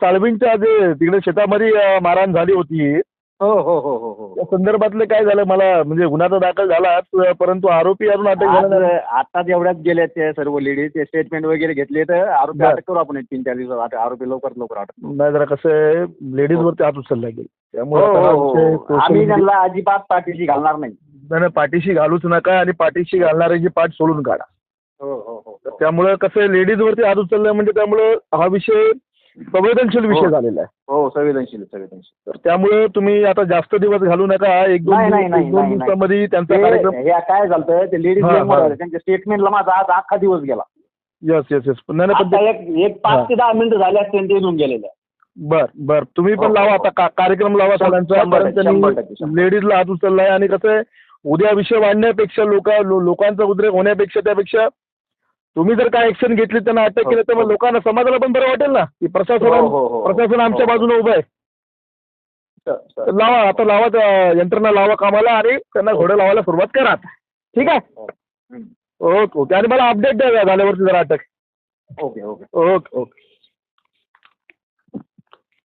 साळवींच्या जे तिकडे शेतामध्ये मारहाण झाली होती. हो हो हो हो हो. त्या संदर्भातलं काय झालं? मला म्हणजे गुन्हा तर दाखल झाला परंतु आरोपी अजून अटक झाला आज नाही. आता जेवढ्याच गेले ते सर्व लेडीज ते स्टेटमेंट वगैरे घेतले तर आरोपी बरं. अटक करू आपण एक तीन चार दिवसात. आता आरोपी लवकर लवकर अटक करू. नाही जरा कसं आहे लेडीज वरती हात उचलला गेला. हो त्यामुळे आता हा हो, विषय हो social आम्ही media- त्यांना अजिबात पाठीशी घालणार नाही. नाही, नाही, पाठीशी घालूच नका आणि पाठीशी घालणाऱ्याची पाठ सोडून काढा. हो हो हो त्यामुळे कसं लेडीज वरती हात उचलला म्हणजे त्यामुळे हा विषय संवेदनशील विषय हो. झालेला आहे हो संवेदनशील संवेदनशील तर त्यामुळे तुम्ही आता जास्त दिवस घालू नका एक दोन नाही, नाही, दिवस- नाही, एक दोन नाही, दिवसामध्ये त्यांचा ते- कार्यक्रम हे काय झालं ते लेडीज हा, हा. त्यांच्या स्टेटमेंटला माझा आज अख्खा दिवस गेला यस यस यस नाही नाही, पण आता एक एक हा. पाच ते दहा मिनिटं झाले असते ते येऊन गेलेले बर बर तुम्ही पण हो, लावा हो. आता का- कार्यक्रम लावा शंभर सगळ्यांचा टक्के, कारण शंभर टक्के, त्यांनी शंभर. लेडीजला हात उचललाय आणि कसं आहे उद्या विषय वाढण्यापेक्षा लोक लो- लोकांचा उद्रेक होण्यापेक्षा त्यापेक्षा तुम्ही जर काय ऍक्शन घेतली त्यांना अटक केलं तर मग हो. लोकांना समाजाला पण बरं वाटेल ना की प्रशासन हो, हो. प्रशासन आमच्या. बाजूने उभं आहे तर लावा आता लावा त्या यंत्रणा लावा कामाला आणि त्यांना घोडं लावायला सुरुवात करा आता. ठीक आहे. ओके ओके आणि मला अपडेट द्या झाल्यावरती जरा अटक ओके ओके ओके ओके